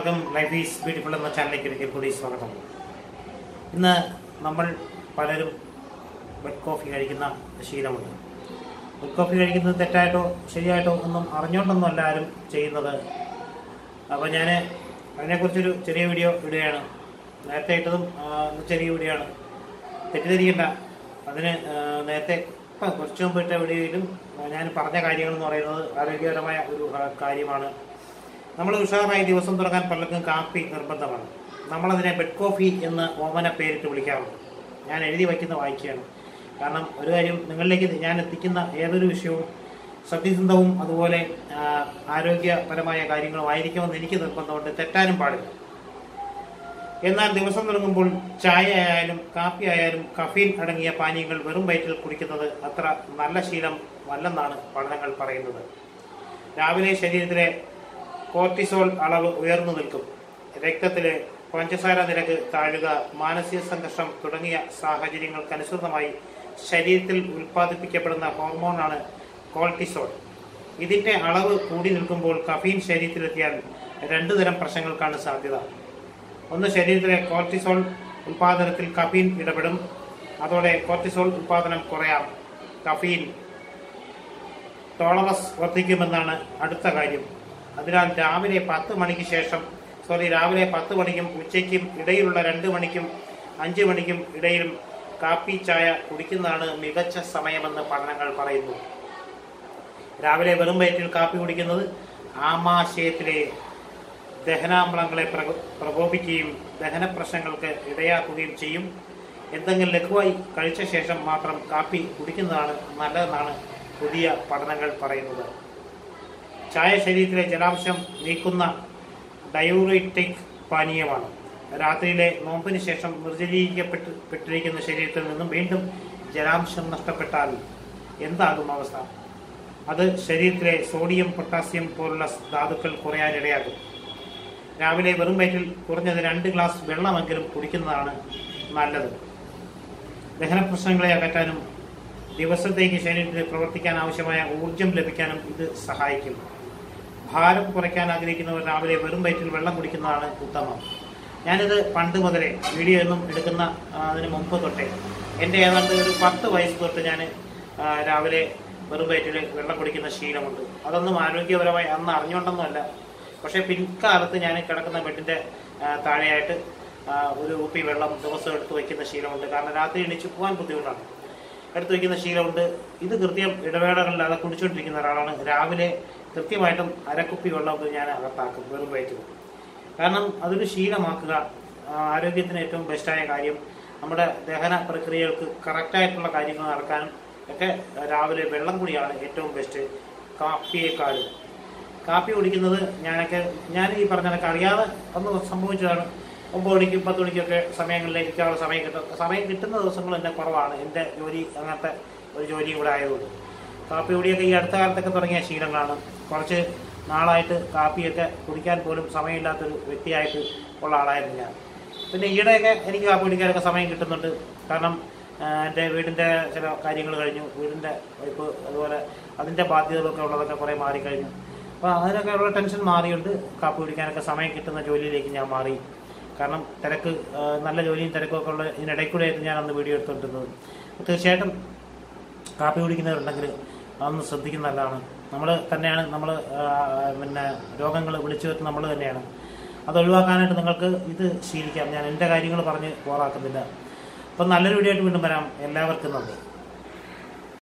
എല്ലാവർക്കും life is beautiful എന്ന ചാനലിലേക്ക് ഒരിക്കൽ സ്വാഗതം. ഇന്ന് നമ്മൾ പലരും ബെഡ് കോഫി കഴിക്കുന്ന ശീലമുണ്ട്. ബെഡ് കോഫി കഴിക്കുന്നത് തെറ്റായിട്ടോ ശരിയായിട്ടോ ഒന്നും അറിഞ്ഞുകൊണ്ടൊന്നും എല്ലാവരും ചെയ്യുന്നത്. അപ്പോൾ ഞാൻ അതിനെക്കുറിച്ചൊരു ചെറിയ വീഡിയോ ഇടുകയാണ്. നേരത്തെ ഇട്ടതും ചെറിയ വീഡിയോ ആണ്. തെറ്റിദ്ധരിക്കേണ്ട. അതിന് നേരത്തെ കുറച്ച് മുമ്പ് ഇട്ട വീഡിയോയിലും ഞാൻ പറഞ്ഞ കാര്യങ്ങൾ എന്ന് പറയുന്നത് ആരോഗ്യപരമായ ഒരു കാര്യമാണ്. നമ്മൾ ഉഷാറായി ദിവസം തുടങ്ങാൻ പലർക്കും കാപ്പി നിർബന്ധമാണ്. നമ്മളതിനെ ബെഡ് കോഫി എന്ന് ഓമന പേരിട്ട് വിളിക്കാറുണ്ട്. ഞാൻ എഴുതി വയ്ക്കുന്ന വായിക്കുകയാണ്. കാരണം ഒരു കാര്യം നിങ്ങളിലേക്ക് ഞാൻ എത്തിക്കുന്ന ഏതൊരു വിഷയവും സത്യസന്ധവും അതുപോലെ ആരോഗ്യപരമായ കാര്യങ്ങളുമായിരിക്കുമെന്ന് എനിക്ക് നിർബന്ധമുണ്ട്. തെറ്റാനും പാടില്ല. എന്നാൽ ദിവസം തുടങ്ങുമ്പോൾ ചായ ആയാലും കാപ്പി ആയാലും കഫീൻ അടങ്ങിയ പാനീയങ്ങൾ വെറും വയറ്റിൽ കുടിക്കുന്നത് അത്ര നല്ല ശീലം അല്ലെന്നാണ് പഠനങ്ങൾ പറയുന്നത്. രാവിലെ ശരീരത്തിലെ കോർട്ടിസോൾ അളവ് ഉയർന്നു നിൽക്കും. രക്തത്തിലെ പഞ്ചസാര നിരക്ക് താഴുക മാനസിക സംഘർഷം തുടങ്ങിയ സാഹചര്യങ്ങൾക്കനുസൃതമായി ശരീരത്തിൽ ഉൽപ്പാദിപ്പിക്കപ്പെടുന്ന ഹോർമോണാണ് കോൾട്ടിസോൾ ഇതിന്റെ അളവ് കൂടി നിൽക്കുമ്പോൾ കഫീൻ ശരീരത്തിലെത്തിയാൽ രണ്ടു തരം പ്രശ്നങ്ങൾക്കാണ് സാധ്യത. ഒന്ന് ശരീരത്തിലെ കോർട്ടിസോൾ ഉൽപാദനത്തിൽ കഫീൻ ഇടപെടും. അതോടെ കോർട്ടിസോൾ ഉൽപാദനം കുറയാം. കഫീൻ ടോളറസ് വർദ്ധിക്കുമെന്നാണ് അടുത്ത കാര്യം. അതിനാൽ രാവിലെ പത്ത് മണിക്ക് ശേഷം സോറി രാവിലെ പത്ത് മണിക്കും ഉച്ചയ്ക്കും ഇടയിലുള്ള രണ്ട് മണിക്കും അഞ്ച് മണിക്കും ഇടയിലും കാപ്പി ചായ കുടിക്കുന്നതാണ് മികച്ച സമയമെന്ന് പഠനങ്ങൾ പറയുന്നു. രാവിലെ വെറും വയറ്റിൽ കാപ്പി കുടിക്കുന്നത് ആമാശയത്തിലെ ദഹനാമ്ലങ്ങളെ പ്രകോ- പ്രകോപിക്കുകയും ദഹന പ്രശ്നങ്ങൾക്ക് ഇടയാക്കുകയും ചെയ്യും. എന്തെങ്കിലും ലഘുവായി കഴിച്ച ശേഷം മാത്രം കാപ്പി കുടിക്കുന്നതാണ് നല്ലതെന്നാണ് പുതിയ പഠനങ്ങൾ പറയുന്നത്. ചായ ശരീരത്തിലെ ജലാംശം നീക്കുന്ന ഡയൂറിറ്റിക് പാനീയമാണ്. രാത്രിയിലെ നോമ്പിന് ശേഷം നിർജലീകരിക്കപ്പെട്ട് പെട്ടിരിക്കുന്ന ശരീരത്തിൽ നിന്നും വീണ്ടും ജലാംശം നഷ്ടപ്പെട്ടാൽ എന്താകും അവസ്ഥ? അത് ശരീരത്തിലെ സോഡിയം പൊട്ടാസ്യം പോലുള്ള ധാതുക്കൾ കുറയാനിടയാകും രാവിലെ വെറും വയറ്റിൽ കുറഞ്ഞത് രണ്ട് ഗ്ലാസ് വെള്ളമെങ്കിലും കുടിക്കുന്നതാണ് നല്ലത്. ദഹന പ്രശ്നങ്ങളെ അകറ്റാനും ദിവസത്തേക്ക് ശരീരത്തിൽ പ്രവർത്തിക്കാൻ ആവശ്യമായ ഊർജം ലഭിക്കാനും ഇത് സഹായിക്കും. ഭാരം കുറയ്ക്കാൻ ആഗ്രഹിക്കുന്നവർ രാവിലെ വെറും വയറ്റിൽ വെള്ളം കുടിക്കുന്നതാണ് ഉത്തമം. ഞാനിത് പണ്ട് മുതലേ വീഡിയോ ഒന്നും എടുക്കുന്ന അതിന് മുമ്പ് തൊട്ടേ. എന്റെ ഏതാണ്ട് ഒരു പത്ത് വയസ്സ് തൊട്ട് ഞാൻ രാവിലെ വെറും വയറ്റിൽ വെള്ളം കുടിക്കുന്ന ശീലമുണ്ട്. അതൊന്നും ആരോഗ്യപരമായി അന്ന് അറിഞ്ഞുകൊണ്ടൊന്നുമല്ല. പക്ഷേ പിൻകാലത്ത് ഞാൻ കിടക്കുന്ന ബെഡിന്റെ താഴെയായിട്ട് ഒരു കുപ്പി വെള്ളം ദിവസം എടുത്ത് വയ്ക്കുന്ന ശീലമുണ്ട്. കാരണം രാത്രി എണീച്ച് പോകാൻ ബുദ്ധിമുട്ടാണ്. എടുത്തു വയ്ക്കുന്ന ശീലമുണ്ട്. ഇത് കൃത്യം ഇടവേളകളില്ലാതെ കുടിച്ചുകൊണ്ടിരിക്കുന്ന ഒരാളാണ്. രാവിലെ കൃത്യമായിട്ടും അരക്കുപ്പി വെള്ളം ഞാൻ അകത്താക്കും. വെറും വയറ്റിൽ കാരണം അതൊരു ശീലമാക്കുക ആരോഗ്യത്തിന് ഏറ്റവും ബെസ്റ്റായ കാര്യം. നമ്മുടെ ദഹന പ്രക്രിയകൾക്ക് കറക്റ്റായിട്ടുള്ള കാര്യങ്ങൾ നടക്കാനും ഒക്കെ രാവിലെ വെള്ളം കൂടിയാണ് ഏറ്റവും ബെസ്റ്റ് കാപ്പിയേക്കാളും. കാപ്പി കുടിക്കുന്നത് ഞാനൊക്കെ ഞാൻ ഈ പറഞ്ഞതൊക്കെ അറിയാതെ ഒന്ന് സംഭവിച്ചതാണ്. ഒമ്പത് മണിക്കും പത്ത് മണിക്കൊക്കെ സമയങ്ങളിൽ ഇരിക്കാനുള്ള സമയം കിട്ടും സമയം കിട്ടുന്ന ദിവസങ്ങൾ തന്നെ കുറവാണ്. എന്റെ ജോലി അങ്ങനത്തെ ഒരു ജോലി ഇവിടെ ആയതുകൊണ്ട്. കാപ്പി കുടിയൊക്കെ ഈ അടുത്ത കാലത്തൊക്കെ തുടങ്ങിയ ശീലങ്ങളാണ്. കുറച്ച് നാളായിട്ട് കാപ്പിയൊക്കെ കുടിക്കാൻ പോലും സമയമില്ലാത്തൊരു വ്യക്തിയായിട്ട് ഉള്ള ആളായിരുന്നു ഞാൻ. പിന്നെ ഈയിടെയൊക്കെ എനിക്ക് കാപ്പി കുടിക്കാനൊക്കെ സമയം കിട്ടുന്നുണ്ട്. കാരണം എന്റെ വീടിന്റെ ചില കാര്യങ്ങൾ കഴിഞ്ഞു. വീടിന്റെ വൈപ്പ് അതുപോലെ അതിന്റെ ബാധ്യതകളൊക്കെ ഉള്ളതൊക്കെ കുറേ മാറിക്കഴിഞ്ഞു. അപ്പോൾ അതിനൊക്കെ ഉള്ള ടെൻഷൻ മാറിയുണ്ട്. കാപ്പി കുടിക്കാനൊക്കെ സമയം കിട്ടുന്ന ജോലിയിലേക്ക് ഞാൻ മാറി. കാരണം തിരക്ക് നല്ല ജോലിയും തിരക്കും ഒക്കെ ഉള്ള ഇതിനിടയിൽ കൂടെ ആയിട്ട് ഞാൻ അന്ന് വീഡിയോ എടുത്തുകൊണ്ടിരുന്നത് തീർച്ചയായിട്ടും കാപ്പി കുടിക്കുന്നവരുണ്ടെങ്കിൽ അതൊന്ന് ശ്രദ്ധിക്കുന്ന നല്ലതാണ്. നമ്മൾ തന്നെയാണ് നമ്മൾ പിന്നെ രോഗങ്ങൾ വിളിച്ചു വരുത്തുന്ന നമ്മൾ തന്നെയാണ്. അത് ഒഴിവാക്കാനായിട്ട് നിങ്ങൾക്ക് ഇത് ശീലിക്കാം. ഞാൻ എന്റെ കാര്യങ്ങൾ പറഞ്ഞ് പോറാക്കുന്നില്ല അപ്പം നല്ലൊരു വീഡിയോ ആയിട്ട് വീണ്ടും വരാം. എല്ലാവർക്കും നന്ദി.